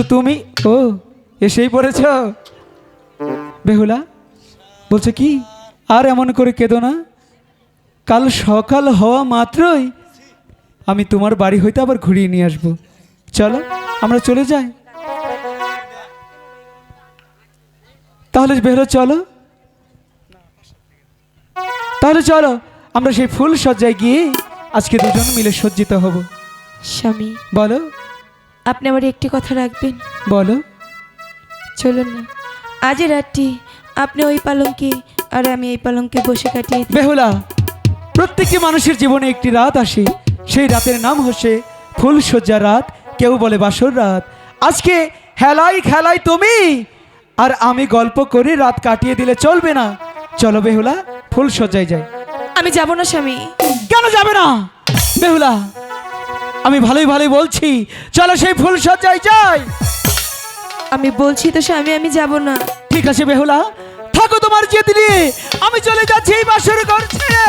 শুধু তুমি? ও এসেই পড়েছ? বেহুলা বলছে কি? আর এমন করে কেঁদো না। কাল সকাল হওয়া মাত্রই আমি তোমার বাড়ি হইতে আবার ঘুরিয়ে নিয়ে আসব। চলো আমরা চলে যাই। তাহলে বেরো চলো। তাহলে চলো আমরা সেই ফুল সজ্জায় গিয়ে আজকে দুজন মিলে সজ্জিত হব। স্বামী। বলো। আপনি আমার একটি কথা রাখবেন? বলো। চলুন না। আজ রাতটি আপনি ওই পালঙ্কে আর আমি এই পালঙ্কে বসে কাটিয়ে বেহুলা প্রত্যেকটি মানুষের জীবনে একটি রাত আসে। সেই রাতের নাম হচ্ছে ফুল সজ্জা রাত কেউ বলে বাসর রাত। আজকে হেলাই খেলাই তুমি আর আমি গল্প করে রাত কাটিয়ে দিলে চলবে না। চলো বেহুলা ফুল সজ্জায় যাই। আমি যাব না স্বামী। কেন যাবে না? বেহুলা আমি ভালোই ভালোই বলছি। চলো সেই ফুল সজ্জায় যাই। আমি বলছি তো স্বামী আমি যাব না। ঠিক আছে বেহুলা থাকো তোমার যেতে নিয়ে। আমি চলে যাচ্ছি এই বাসর ঘর ছেড়ে।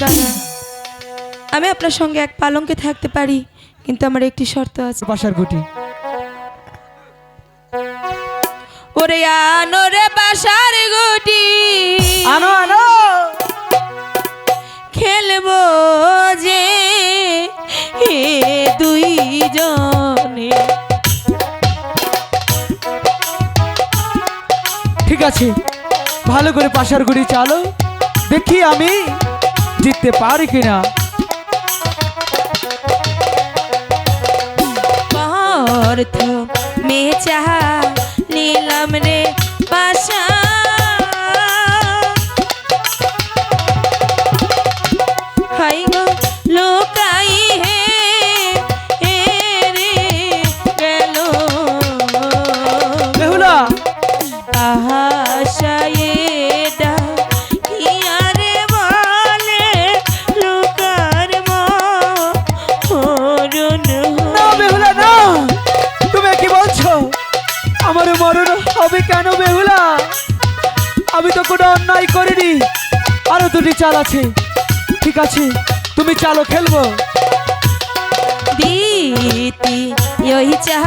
দাদা আমি আপনার সঙ্গে এক পালঙ্কে থাকতে পারি কিন্তু আমার একটি শর্ত আছে। বাসার গুটি। ওরে আনো রে বাসার গুটি। ঠিক আছে। ভালো করে পাশার গুড়ি চালো। দেখি আমি জিততে পারি কিনা। অর্থ চাহা হবে কেন বেহুলা? আমি তো কোনো অন্যায় করিনি। আরও দুটি চাল আছে। ঠিক আছে, তুমি চালো খেলব। দিতি ওই চাহ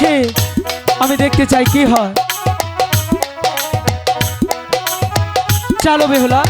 আছে আমি দেখতে চাই কি হয়। চালো বেহুলা।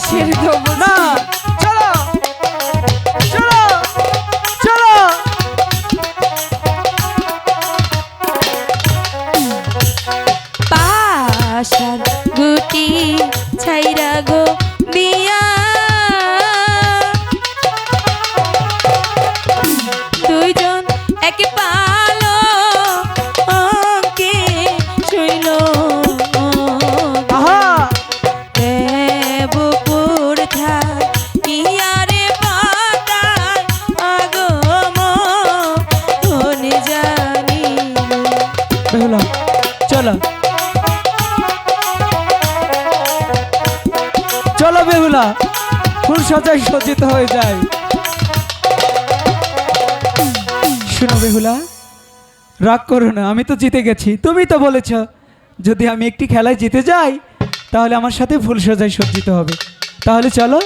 জিতে গেছি না বেহুলা ফুল সজাই সজ্জিত হয়ে যায়? শোনো বেহুলা, রাগ করো না, আমি তো জিতে গেছি। তুমি তো বলেছ, যদি আমি একটি খেলায় জিতে যাই, তাহলে আমার সাথে ফুল সজাই সজ্জিত হবে। তাহলে চলো।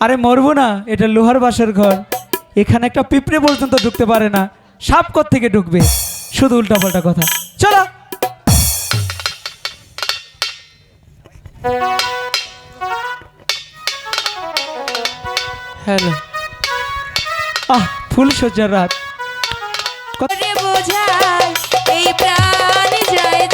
আরে মরবো না, এটা লোহার বাসার ঘর। এখানে একটা পিঁপড়ে পর্যন্ত ঢুকতে পারে না, সাপ কর থেকে ঢুকবে? শুধু উল্টাপাল্টা কথা। চলো। হ্যালো আহ ফুল সজ্জার রাত। বোঝায় এই প্রাণ যায়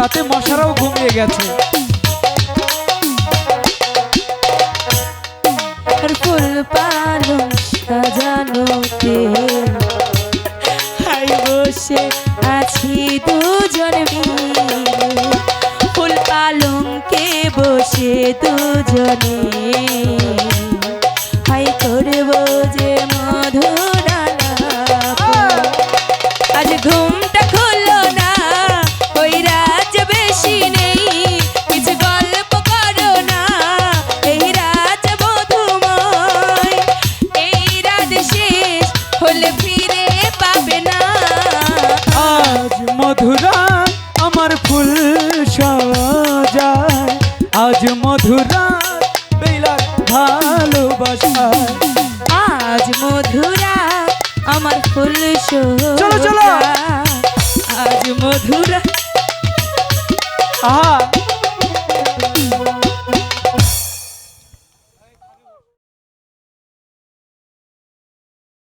রাতে মশারাও ঘুমিয়ে গেছে। আর ফুল পালং সাজানো ফুল বসে দুজনে। আজ মধুরা আমার ফুল সাজায়। আজ মধুরা বেলার ভালোবাসায় আজ মধুরা আমার ফুল চলো, চলো। আজ মধুরা আহা